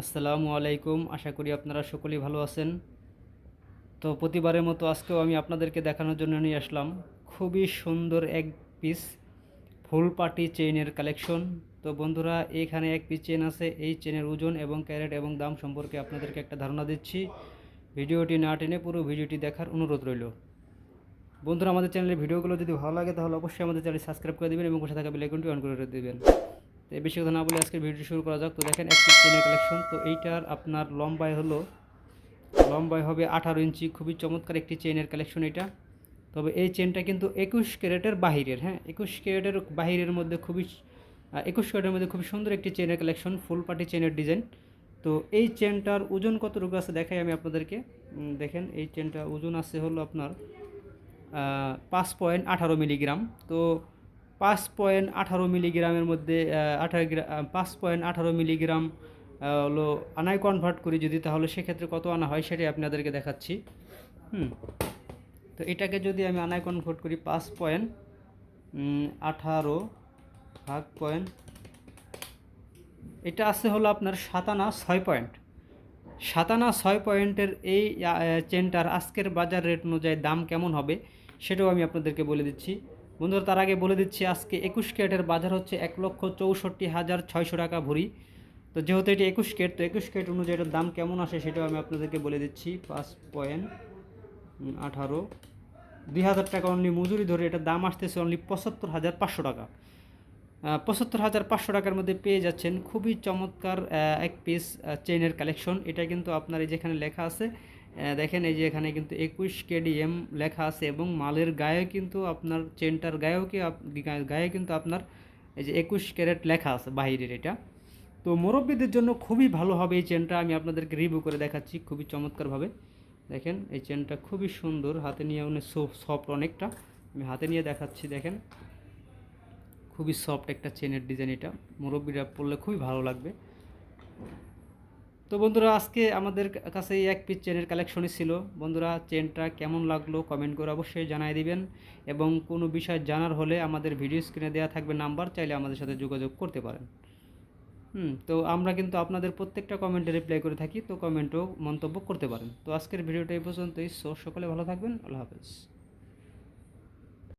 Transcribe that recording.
আসসালামু আলাইকুম। আশা করি আপনারা সকলেই ভালো আছেন। তো প্রতিবারের মতো আজকেও আমি আপনাদেরকে দেখানোর জন্য নিয়ে আসলাম খুবই সুন্দর এক পিস ফুল পার্টি চেইনের কালেকশন তো বন্ধুরা, এখানে এক পিস চেন আছে, এই চেনের ওজন এবং ক্যারেট এবং দাম সম্পর্কে আপনাদেরকে একটা ধারণা দিচ্ছি। ভিডিওটি না টেনে পুরো ভিডিওটি দেখার অনুরোধ রইল। বন্ধুরা, আমাদের চ্যানেলের ভিডিওগুলো যদি ভালো লাগে, তাহলে অবশ্যই আমাদের চ্যানেল সাবস্ক্রাইব করে দেবেন এবং পাশে থাকা বেলাইকনটি অন করে দেবেন। তো বেশি কথা না বলে আজকের ভিডিও শুরু করা যাক। তো দেখেন, একটি চেনের কালেকশন তো এইটার আপনার লম্বায় হলো লম্বায় হবে আঠারো ইঞ্চি। খুবই চমৎকার একটি চেনের কালেকশন এটা। তবে এই চেনটা কিন্তু একুশ ক্যারেটের বাহিরের হ্যাঁ? একুশ ক্যারেটের বাহিরের মধ্যে খুবই একুশ ক্যারেটের মধ্যে খুবই সুন্দর একটি চেনের কালেকশন ফুল পার্টি চেনের ডিজাইন। তো এই চেনটার ওজন কতটুকু আছে দেখাই আমি আপনাদেরকে। দেখেন, এই চেনটা ওজন আছে হলো আপনার পাঁচ পয়েন্ট আঠারো মিলিগ্রাম। তো পাঁচ পয়েন্ট আঠারো মিলিগ্রামের মধ্যে আঠারো গ্রাম পাঁচ পয়েন্ট আঠারো মিলিগ্রাম হলো আনায় কনভার্ট করি যদি, তাহলে সেক্ষেত্রে কত আনা হয় সেটাই আপনাদেরকে দেখাচ্ছি। হুম, তো এটাকে যদি আমি আনায় কনভার্ট করি পাঁচ পয়েন্ট আঠারো ভাগ পয়েন্ট, এটা আছে হলো আপনার সাতানা ছয় পয়েন্ট। সাতানা ছয় পয়েন্টের এই চেনটার আজকের বাজার রেট অনুযায়ী দাম কেমন হবে, সেটাও আমি আপনাদেরকে বলে দিচ্ছি। বন্ধুরা, তার আগে বলে দিচ্ছি, আজকে একুশ ক্যারেটের বাজার হচ্ছে এক লক্ষ চৌষট্টি হাজার ছয়শো টাকা ভরি। তো যেহেতু এটি একুশ ক্যারেট, তো একুশ ক্যারেট অনুযায়ী এটার দাম কেমন আসে সেটাও আমি আপনাদেরকে বলে দিচ্ছি। পাঁচ পয়েন্ট আঠারো। দুই হাজার টাকা অনলি মজুরি ধরে এটার দাম আসতেছে অনলি পঁচাত্তর হাজার পাঁচশো টাকা। পঁচাত্তর হাজার পাঁচশো টাকার মধ্যে পেয়ে যাচ্ছেন খুবই চমৎকার এক পিস চেইনের কালেকশন এটা কিন্তু আপনার এই যেখানে লেখা আছে দেখেন এই যে এখানে কিন্তু একুশ কেডিএম লেখা আছে এবং মালের গায়ে কিন্তু আপনার, চেনটার গায়েও কি গায়ে কিন্তু আপনার এই যে একুশ ক্যারেট লেখা আছে বাহিরের এটা। তো মুরব্বীদের জন্য খুবই ভালো হবে এই চেনটা, আমি আপনাদেরকে রিভিউ করে দেখাচ্ছি খুবই চমৎকারভাবে। দেখেন, এই চেনটা খুবই সুন্দর, হাতে নিয়ে অনেক সফট অনেকটা। আমি হাতে নিয়ে দেখাচ্ছি, দেখেন। খুবই সফট একটা চেনের ডিজাইন এটা। মুরব্বীরা পরলে খুবই ভালো লাগবে। তো বন্ধুরা, আজকে আমাদের কাছে এক পিস চেনের কালেকশনই ছিল। বন্ধুরা চেনটা কেমন লাগল কমেন্ট করে অবশ্যই জানাই দিবেন এবং কোনো বিষয় জানার হলে আমাদের ভিডিও স্ক্রিনে দেওয়া থাকবে নাম্বার চাইলে আমাদের সাথে যোগাযোগ করতে পারেন। হুম, তো আমরা কিন্তু আপনাদের প্রত্যেকটা কমেন্টে রিপ্লাই করে থাকি, তো কমেন্টও মন্তব্য করতে পারেন। তো আজকের ভিডিওটা এই পর্যন্তই। সো, সকলে ভালো থাকবেন, আল্লাহ হাফেজ।